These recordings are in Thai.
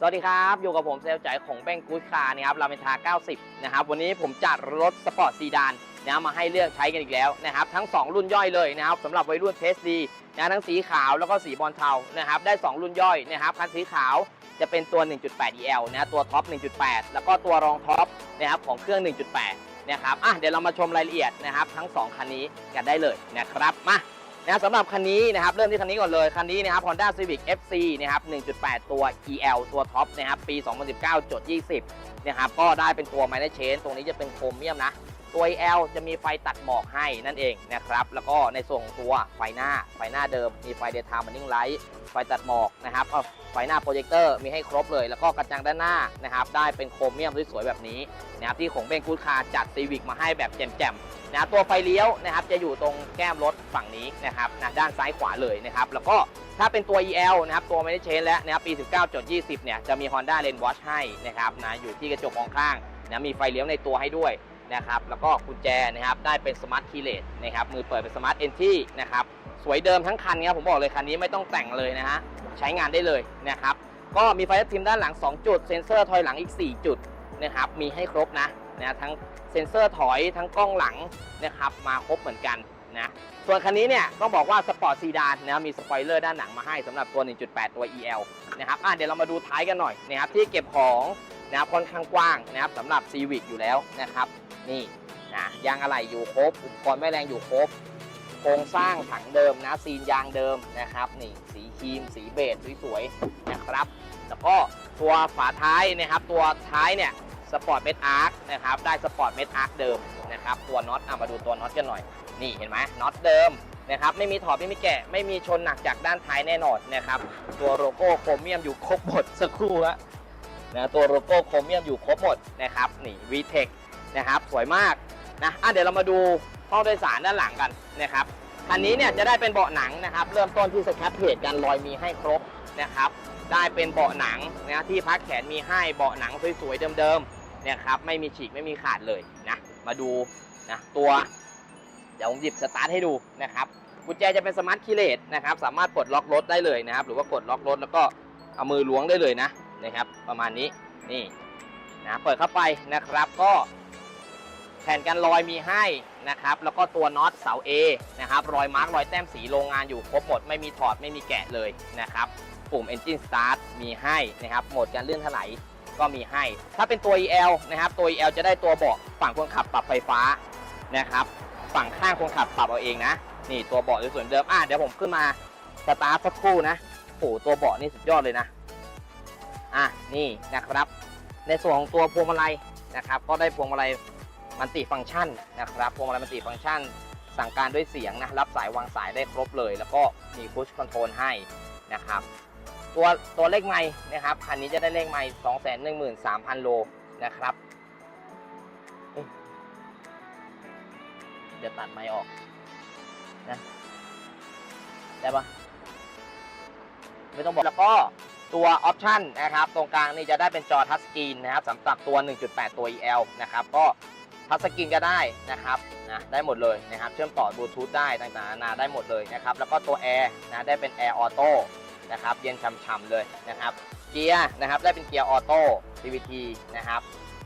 สวัสดีครับ อยู่กับผมเซลลจ่ายของแบงกูดคาร์นะครับรามินทา90 นะครับ วันนี้ผมจัดรถสปอร์ตซีดานนะมาให้เลือกใช้กันอีกแล้วนะครับ ทั้ง 2 รุ่นย่อยเลยนะครับสำหรับวัยรุ่นเทสดีนะทั้งสีขาวแล้วก็สีบอลเทานะครับ ได้ 2 รุ่นย่อยนะครับ คันสีขาวจะเป็นตัว 1.8 EL นะตัวท็อป 1.8 แล้วก็ตัวรองท็อปนะครับของเครื่อง 1.8 นะครับ อะ เดี๋ยวเรามาชมรายละเอียดนะครับ ทั้ง 2 คันนี้กันได้เลยนะครับ มา นะสำหรับคันนี้นะครับเริ่มที่คันนี้ก่อนเลย คันนี้นะครับ Honda Civic FC นะครับ 1.8 ตัว EL ตัวท็อปนะครับ ปี 2019จด20 นะครับ ก็ได้เป็นตัว Minor Change ตรงนี้จะเป็นโครเมียมนะ ตัว L จะมีไฟตัดหมอกให้นั่นเองนะครับ แล้วก็ในส่วนของตัวไฟหน้า ไฟหน้าเดิม มีไฟ Daytime Running Light ไฟตัดหมอกนะครับไฟหน้าโปรเจคเตอร์มีให้ครบเลย แล้วก็กระจังด้านหน้านะครับ ได้เป็นโครเมียมสวยๆแบบนี้นะครับ ที่ของเบงกูดคาร์จัด Civic มาให้แบบแจ่มๆนะตัวไฟเลี้ยวนะครับ จะอยู่ตรงแก้มรถฝั่งนี้นะครับนะด้านซ้ายขวาเลยนะครับ แล้วก็ถ้าเป็นตัว EL นะครับ ตัวไม่ได้เชนแล้วนะครับ ปี 19.20 เนี่ย จะมี Honda Lane Watch ให้นะครับนะ อยู่ที่กระจกมองข้างนะ มีไฟเลี้ยวในตัวให้ด้วย นะครับแล้วก็กุญแจนะครับได้เป็น Smart Keyless นะครับมือเปิดเป็น Smart Entry นะครับสวยเดิมทั้งคันครับผมบอกเลยคันนี้ไม่ต้องแต่งเลยนะฮะใช้งานได้เลยนะครับก็มีไฟทิมด้านหลัง 2 จุด เซ็นเซอร์ถอยหลังอีก 4 จุดนะครับมีให้ครบนะนะทั้งเซ็นเซอร์ถอยทั้งกล้องหลังนะครับมาครบเหมือนกันนะส่วนคันนี้เนี่ยต้องบอกว่าสปอร์ตซีดานนะมีสปอยเลอร์ด้านหลังมาให้สำหรับตัว 1.8 ตัว EL นะครับอะเดี๋ยวเรามาดูท้ายกันหน่อยนะครับที่เก็บของนะครับค่อนข้างกว้างนะครับสำหรับ Civic อยู่แล้วนะครับ นี่นะยางอะไหล่อยู่ครบ อุปกรณ์แม่แรงอยู่ครบ โครงสร้างถังเดิมนะซีนยางเดิมนะครับนี่สีครีม สีเบจสวยๆนะครับ แล้วก็ตัวฝาท้ายนะครับ ตัวท้ายเนี่ยสปอร์ตเมดอาร์คนะครับได้สปอร์ตเมดอาร์คเดิมนะครับตัวน็อตเอะมาดูตัวน็อตกันหน่อย นี่เห็นไหมน็อตเดิมนะครับไม่มีถอดไม่มีแกะ ไม่มีชนหนักจากด้านท้ายแน่นอนนะครับตัวโลโก้โครเมียมอยู่ครบหมดสักครู่ฮะนะตัวโลโก้โครเมียมอยู่ครบหมดนะครับนี่ VTEC นะครับสวยมากนะอะเดี๋ยวเรามาดูห้องโดยสารด้านหลังกันนะครับคันนี้เนี่ยจะได้เป็นเบาะหนังนะครับ เริ่มต้นที่สแคปเพจกันรอยมีให้ครบนะครับ ได้เป็นเบาะหนังนะที่พักแขนมีให้เบาะหนังสวยๆเดิมๆเนี่ยครับไม่มีฉีกไม่มีขาดเลยนะมาดูนะตัวเดี๋ยวผมหยิบสตาร์ทให้ดูนะครับกุญแจจะเป็นสมาร์ทคีเลสนะครับ สามารถปลดล็อกรถได้เลยนะครับ หรือว่ากดล็อกรถแล้วก็เอามือล้วงได้เลยนะนะครับ ประมาณนี้นี่นะเปิดเข้าไปนะครับก็ ผ่นกันรอยมีให้นะครับ แล้วก็ตัวน็อตเสา A นะครับ รอยมาร์กรอยแต้มสีโรงงานอยู่ครบหมด ไม่มีถอดไม่มีแกะเลยนะครับ ปุ่ม Engine Start มีให้นะครับ โหมดการเลื่อนถลายก็มีให้ ถ้าเป็นตัว EL นะครับ ตัว EL จะได้ตัวเบาะฝั่งคนขับปรับไฟฟ้านะครับ ฝั่งข้างคนขับปรับเอาเองนะ นี่ตัวเบาะสวยๆเดิม อะเดี๋ยวผมขึ้นมาสตาร์ทสักครู่นะโอ้ตัวเบาะนี่สุดยอดเลยนะ อะนี่นะครับ ในส่วนของตัวพวงมาลัยนะครับ ก็ได้พวงมาลัย มันติฟังก์ชันนะครับพวงมาลัยมันติฟังก์ชัน สั่งการด้วยเสียงนะรับสายวางสายได้ครบเลย แล้วก็มีพุชคอนโทรลให้นะครับตัวตัวเลขไม้นะครับคันนี้จะได้เลขไม้2 1 3 0 0 0โลนะครับเอ๊ะเดี๋ยวตัดไม้ออกนะได้ปะไม่ต้องบอกแล้วก็ตัวออปชันนะครับ ตรงกลางนี่จะได้เป็นจอทัชสกรีนนะครับสำหรับตัว 1.8 ตัว EL นะครับ ก็ ทัชสกรีนก็ได้นะครับนะได้หมดเลยนะครับ เชื่อมต่อบลูทูธได้ต่างๆนานาได้หมดเลยนะครับ แล้วก็ตัวแอร์นะได้เป็นแอร์ออโต้นะครับ เย็นฉ่ำๆเลยนะครับ เกียร์นะครับได้เป็นเกียร์ออโต้ CVT นะครับ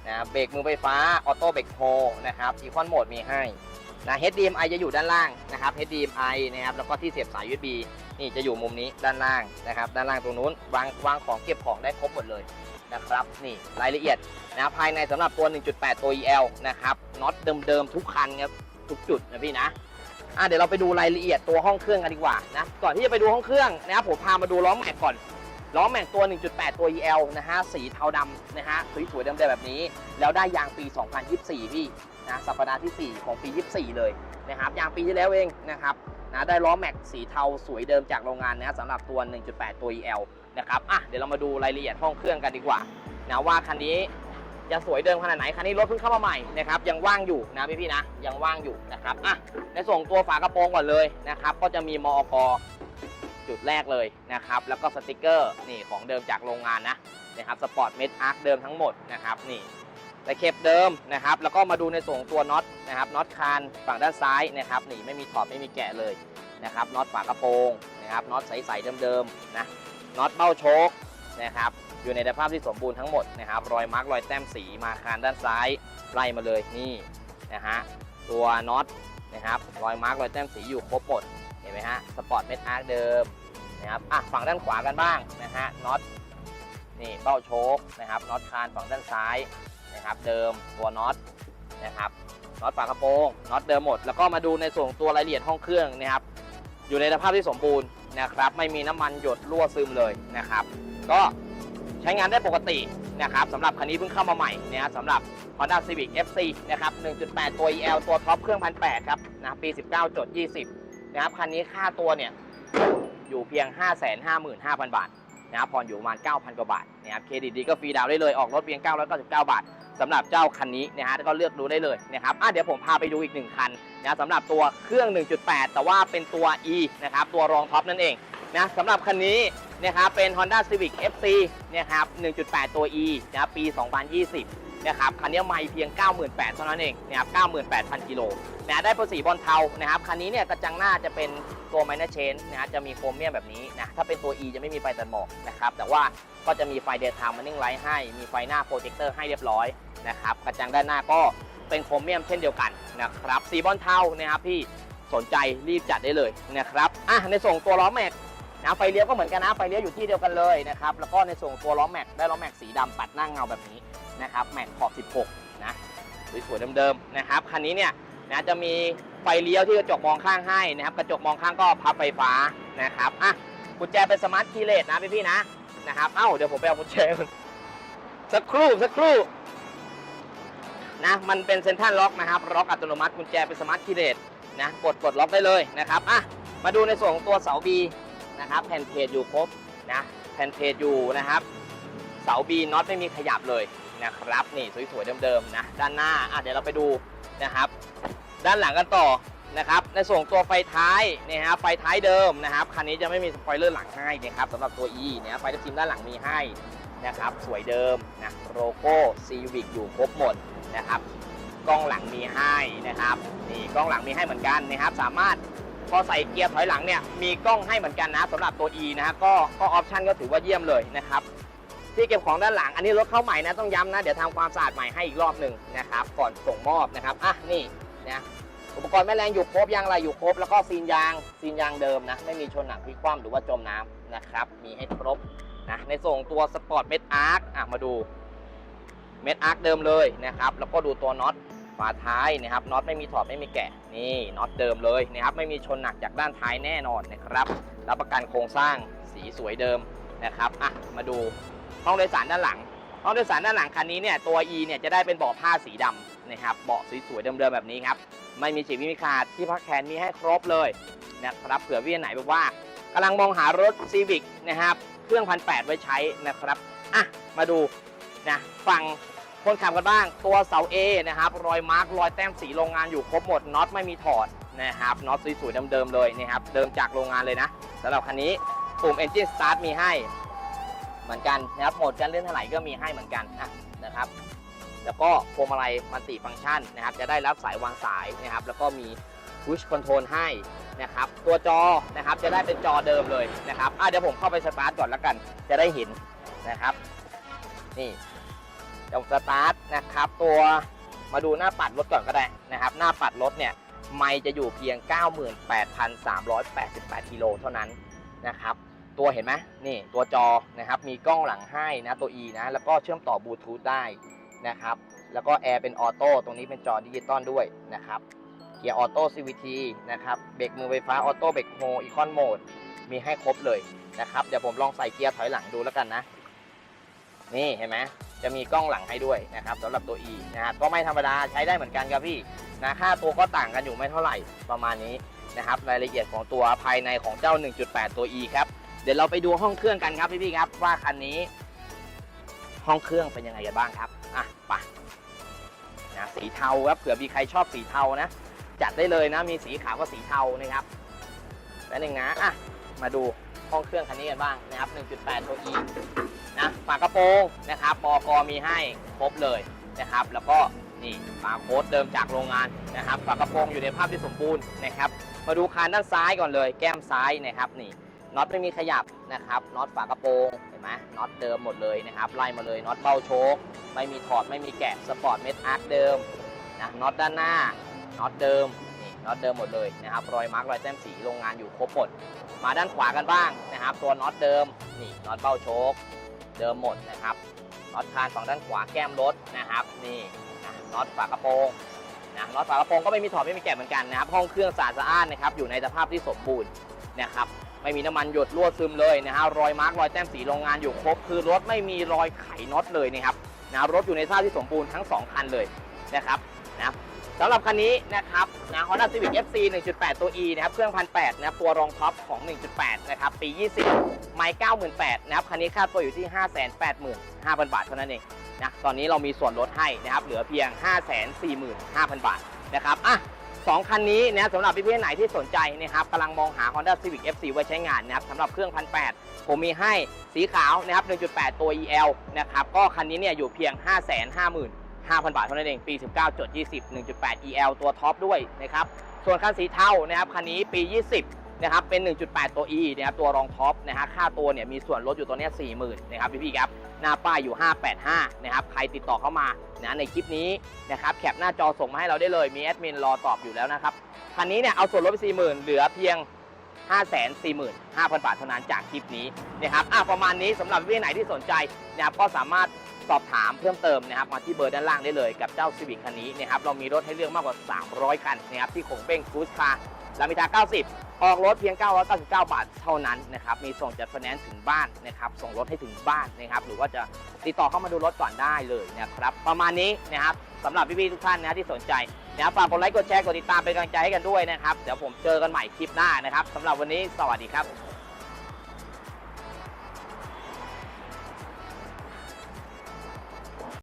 นะเบรกมือไฟฟ้าออโต้เบรกโฮนะครับอีคอนโหมดมีให้นะ HDMI จะอยู่ด้านล่างนะครับ HDMI นะครับแล้วก็ที่เสียบสาย USB นี่จะอยู่มุมนี้ด้านล่างนะครับ ด้านล่างตรงนู้นวางวางของเก็บของได้ครบหมดเลย นะครับนี่รายละเอียดนะภายในสำหรับตัว 1.8 ตัว EL นะครับน็อตเดิมๆทุกคันครับทุกจุดนะพี่นะอะเดี๋ยวเราไปดูรายละเอียดตัวห้องเครื่องกันดีกว่านะก่อนที่จะไปดูห้องเครื่องนะครับผมพามาดูล้อแม็กก่อนล้อแม็กตัว 1.8 ตัว EL นะฮะสีเทาดำนะฮะสวยๆเดิมๆแบบนี้ แล้วได้ยางปี 2024 พี่นะสัปดาห์ที่ 4 ของปี 24 เลยนะครับยางปีที่แล้วเองนะครับนะได้ล้อแม็กสีเทาสวยเดิมจากโรงงานนะสำหรับตัว 1.8 ตัว EL นะครับอะเดี๋ยวเรามาดูรายละเอียดห้องเครื่องกันดีกว่านะว่าคันนี้จะสวยเดิมขนาดไหน คันนี้รถเพิ่งเข้ามาใหม่นะครับยังว่างอยู่นะพี่ๆนะยังว่างอยู่นะครับอะในส่วนของตัวฝากระโปรงก่อนเลยนะครับก็จะมีมอกจุดแรกเลยนะครับแล้วก็สติกเกอร์นี่ของเดิมจากโรงงานนะนะครับสปอร์ตเมดอาร์คเดิมทั้งหมดนะครับนี่ตะเข็บเดิมนะครับแล้วก็มาดูในส่วนของตัวน็อตนะครับน็อตคานฝั่งด้านซ้ายนะครับนี่ไม่มีถอดไม่มีแกะเลยนะครับน็อตฝากระโปรงนะครับน็อตใสๆเดิมๆนะ น็อตเบ้าโชคนะครับอยู่ในสภาพที่สมบูรณ์ทั้งหมดนะครับรอยมาร์กรอยแต้มสีมาคานด้านซ้ายไล่มาเลยนี่นะฮะตัวน็อตนะครับรอยมาร์กรอยแต้มสีอยู่ครบหมดเห็นไหมฮะสปอร์ตเม็ดอาร์คเดิมนะครับอะฝั่งด้านขวากันบ้างนะฮะน็อตนี่เบ้าโชคนะครับน็อตคานฝั่งด้านซ้ายนะครับเดิมตัวน็อตนะครับน็อตฝากระโปรงน็อตเดิมหมด แล้วก็มาดูในส่วนของตัวรายละเอียดห้องเครื่องนะครับอยู่ในสภาพที่สมบูรณ์ นะครับ ไม่มีน้ำมันหยดรั่วซึมเลยนะครับ ก็ใช้งานได้ปกตินะครับสำหรับคันนี้เพิ่งเข้ามาใหม่นะฮะสำหรับ Honda Civic FC นะครับ 1.8 ตัว EL ตัวท็อปเครื่องพันแครับนะปี 19จด20 นะครับ คันนี้ค่าตัวเนี่ยอยู่เพียง 555,000 บาทนะครับผ่อนอยู่ประมาณ 9,000 กว่าบาทนะครับเครดิตดีก็ฟรีดาวน์ได้เลยออกรถเพียง 999 บาท สำหรับเจ้าคันนี้นะฮะก็เลือกดูได้เลยนะครับอะเดี๋ยวผมพาไปดูอีกหนึ่งคันนะสำหรับตัวเครื่อง 1.8 แต่ว่าเป็นตัว E นะครับตัวรองท็อปนั่นเองนะสำหรับคันนี้นะครับเป็น Honda Civic FC นะครับ1.8 ตัว E นะครับปี 2020 นะครับคันนี้ไม่เพียง 98,000เท่านั้นเองนะครับ98,000 กิโลนะได้ภาษีบอลเทานะครับคันนี้เนี่ยกระจังหน้าจะเป็นตัว minor chain นะจะมีโครเมียมแบบนี้นะถ้าเป็นตัว E จะไม่มีไฟตัดหมอกนะครับแต่ว่าก็จะมีไฟ daytime running light ให้ มีไฟหน้าโปรเจคเตอร์ให้เรียบร้อยนะครับกระจังด้านหน้าก็เป็นโครเมียมเช่นเดียวกันนะครับสีบอลเทานะครับพี่สนใจรีบจัดได้เลยนะครับอะในส่งตัวล้อแม็กนะไฟเลี้ยวก็เหมือนกันนะไฟเลี้ยวอยู่ที่เดียวกันเลยนะครับแล้วก็ในส่วนของตัวล้อแม็กได้ล้อแม็กสีดำปัดหน้าเงาแบบนี้ นะครับแม็กขอบ 16 นะสวยๆเดิมๆนะครับคันนี้เนี่ยนะจะมีไฟเลี้ยวที่กระจกมองข้างให้นะครับกระจกมองข้างก็พับไฟฟ้านะครับอะกุญแจเป็นสมาร์ทคีย์เลสนะพี่ๆนะนะครับเอ้าเดี๋ยวผมไปเอากุญแจสักครู่สักครู่นะมันเป็นเซ็นทรัลล็อกนะครับล็อกอัตโนมัติกุญแจเป็นสมาร์ทคีย์เลสนะกดกดล็อกได้เลยนะครับอะมาดูในส่วนของตัวเสาบีนะครับแผ่นเพจอยู่ครบนะแผ่นเพจอยู่นะครับเสาบีน็อตไม่มีขยับเลย นะครับนี่สวยๆเดิมๆนะด้านหน้าอะเดี๋ยวเราไปดูนะครับ ด้านหลังกันต่อนะครับในส่วนตัวไฟท้ายนี่ฮะไฟท้ายเดิมนะครับคันนี้จะไม่มีสปอยเลอร์หลังให้นะครับสำหรับตัว E เนี่ยไฟทับทิมด้านหลังมีให้นะครับสวยเดิมนะโลโก้ซีวิกอยู่ครบหมดนะครับกล้องหลังมีให้นะครับนี่กล้องหลังมีให้เหมือนกันนะครับสามารถพอใส่เกียร์ถอยหลังเนี่ยมีกล้องให้เหมือนกันนะสำหรับตัว E นะฮะก็ก็ออปชันก็ถือว่าเยี่ยมเลยนะครับ ที่เก็บของด้านหลัง อันนี้รถเข้าใหม่นะต้องย้ำนะ เดี๋ยวทำความสะอาดใหม่ให้อีกรอบหนึ่งนะครับ ก่อนส่งมอบนะครับ อะนี่นะอุปกรณ์แม่แรงอยู่ครบยางอะไรอยู่ครบ แล้วก็ซีนยางซีนยางเดิมนะ ไม่มีชนหนักพลิกคว่ำหรือว่าจมน้ำนะครับ มีให้ครบนะในส่งตัวสปอร์ตเม็ดอาร์คอะมาดูเม็ดอาร์คเดิมเลยนะครับ แล้วก็ดูตัวน็อตฝาท้ายนะครับน็อตไม่มีถอดไม่มีแกะนี่น็อตเดิมเลยนะครับไม่มีชนหนักจากด้านท้ายแน่นอนนะครับรับประกันโครงสร้างสีสวยเดิมนะครับอะมาดู ห้องโดยสารด้านหลัง ห้องโดยสารด้านหลังคันนี้เนี่ยตัว E เนี่ยจะได้เป็นเบาะผ้าสีดำนะครับเบาะสวยๆเดิมๆแบบนี้ครับไม่มีฉีกไม่มีขาดที่พักแขนมีให้ครบเลยนะครับเผื่อพี่งไหนแบบว่ากำลังมองหารถ Civic นะครับเครื่องพันแไว้ใช้นะครับอะมาดูนะฟังคนขับกันบ้างตัวเสา A นะครับรอยมาร์กรอยแต้มสีโรงงานอยู่ครบหมดน็อตไม่มีถอดนะครับน็อตสวยๆเดิมๆเลยนะครับเดิมจากโรงงานเลยนะสำหรับคันนี้ปุ่ม Engine Start มีให้ เหมือนกันนะครับโหมดการเลื่อนถลายก็มีให้เหมือนกันนะนะครับ แล้วก็พวงมาลัยมัลติฟังก์ชันนะครับ จะได้รับสายวางสายนะครับ แล้วก็มี push control ให้นะครับ ตัวจอนะครับจะได้เป็นจอเดิมเลยนะครับอะเดี๋ยวผมเข้าไปสตาร์ทก่อนแล้วกัน จะได้เห็นนะครับ นี่เดี๋ยวสตาร์ทนะครับ ตัวมาดูหน้าปัดรถก่อนก็ได้นะครับ หน้าปัดรถเนี่ยไม่จะอยู่เพียง 98,388กิโลเท่านั้นนะครับ ตัวเห็นไหมนี่ตัวจอนะครับ มีกล้องหลังให้นะตัว E นะแล้วก็เชื่อมต่อบลูทูธได้นะครับ แล้วก็แอร์เป็นออโต้ตรงนี้เป็นจอดิจิตอลด้วยนะครับ เกียร์ออโต้ CVT นะครับเบรกมือไฟฟ้าออโต้เบรกโฮอีคอนโหมดมีให้ครบเลยนะครับเดี๋ยวผมลองใส่เกียร์ถอยหลังดูแล้วกันนะ นี่เห็นไหมจะมีกล้องหลังให้ด้วยนะครับสำหรับตัว E นะครับก็ไม่ธรรมดาใช้ได้เหมือนกันครับพี่นะค่าตัวก็ต่างกันอยู่ไม่เท่าไหร่ประมาณนี้นะครับรายละเอียดของตัวภายในของเจ้า 1.8 ตัว E ครับ เดี๋ยวเราไปดูห้องเครื่องกันครับพี่ๆครับ ว่าคันนี้ ห้องเครื่องเป็นยังไงกันบ้างครับอะไปนะสีเทาครับเผื่อมีใครชอบสีเทานะ จัดได้เลยนะ มีสีขาวก็สีเทานะครับแล้วหนึ่งนะอะมาดูห้องเครื่องคันนี้กันบ้างนะครับ 1.8 ตัว E นะฝากระโปรงนะครับบกอมีให้ครบเลยนะครับ แล้วก็นี่ฝาโค้ดเดิมจากโรงงานนะครับฝากระโปรงอยู่ในภาพที่สมบูรณ์นะครับ มาดูคานด้านซ้ายก่อนเลย แก้มซ้ายนะครับนี่ น็อตไม่มีขยับนะครับน็อตฝากระโปรงเห็นไหมน็อตเดิมหมดเลยนะครับไล่มาเลยน็อตเบ้าโชคไม่มีถอดไม่มีแกะสปอร์ตเม็ดอาร์คเดิมนะน็อตด้านหน้าน็อตเดิมนี่น็อตเดิมหมดเลยนะครับรอยมาร์กรอยแต้มสีโรงงานอยู่ครบหมดมาด้านขวากันบ้างนะครับตัวน็อตเดิมนี่น็อตเบ้าโชคเดิมหมดนะครับน็อตคานฝั่งด้านขวาแก้มรถนะครับนี่นะน็อตฝากระโปรงนะน็อตฝากระโปรงก็ไม่มีถอดไม่มีแกะเหมือนกันนะครับห้องเครื่องสะอาดสะอ้านนะครับอยู่ในสภาพที่สมบูรณ์นะครับ ไม่มีน้ำมันหยดรั่วซึมเลยนะฮะรอยมาร์กรอยแต้มสีโรงงานอยู่ครบ คือรถไม่มีรอยไขน็อตเลยนะครับนะรถอยู่ในสภาพที่สมบูรณ์ทั้ง 2 คันเลยนะครับนะสำหรับคันนี้นะครับนะ Honda Civic FC 1.8 ตัว E นะครับ เครื่องพันแนะครับ ตัวรองท็อปของ 1.8 นะครับ ปี 20 ไม่98,000นะครับ คันนี้ค่าตัวอยู่ที่ 585,000 บาทเท่านั้นเองนะ ตอนนี้เรามีส่วนลดให้นะครับ เหลือเพียง 545,000 บาทนะครับ อะ สองคันนี้นะสำหรับพี่ๆไหนที่สนใจนะครับกำลังมองหา Honda Civic FC ไว้ใช้งานนะครับสำหรับเครื่องพันแผมมีให้สีขาวนะครับ 1.8 ตัว EL นะครับก็คันนี้เนี่ยอยู่เพียง 555,000 บาทเท่านั้นเอง ปี 19 จด 20 1.8 EL ตัวท็อปด้วยนะครับ ส่วนคันสีเทานะครับ คันนี้ปี 20 นะครับเป็น 1.8 ตัว E นะครับตัวรองท็อปนะฮะค่าตัวเนี่ยมีส่วนลดอยู่ตัวเนี้ย40,000นะครับพี่ๆครับหน้าป้ายอยู่ 585นะครับใครติดต่อเข้ามานะในคลิปนี้นะครับแคปหน้าจอส่งมาให้เราได้เลยมีแอดมินรอตอบอยู่แล้วนะครับคันนี้เนี่ยเอาส่วนลดไป 40,000 เหลือเพียง 545,000 บาทเท่านั้นจากคลิปนี้นะครับอะประมาณนี้สำหรับพี่ไหนที่สนใจนะครับก็สามารถสอบถามเพิ่มเติมนะครับมาที่เบอร์ด้านล่างได้เลยกับเจ้า Civic คันนี้นะครับเรามีรถให้เลือกมากกว่า 300 คันนะครับที่ขงเบ้งคูสคา ร์ลามิตา90 ออกรถเพียง 999 บาทเท่านั้นนะครับ มีส่งจัดไฟแนนซ์ถึงบ้านนะครับ ส่งรถให้ถึงบ้านนะครับ หรือว่าจะติดต่อเข้ามาดูรถก่อนได้เลยนะครับ ประมาณนี้นะครับสำหรับพี่ๆทุกท่านนะที่สนใจนะครับฝากกดไลค์ กดแชร์ กดติดตามเป็นกำลังใจให้กันด้วยนะครับ เดี๋ยวผมเจอกันใหม่คลิปหน้านะครับสำหรับวันนี้ สวัสดีครับ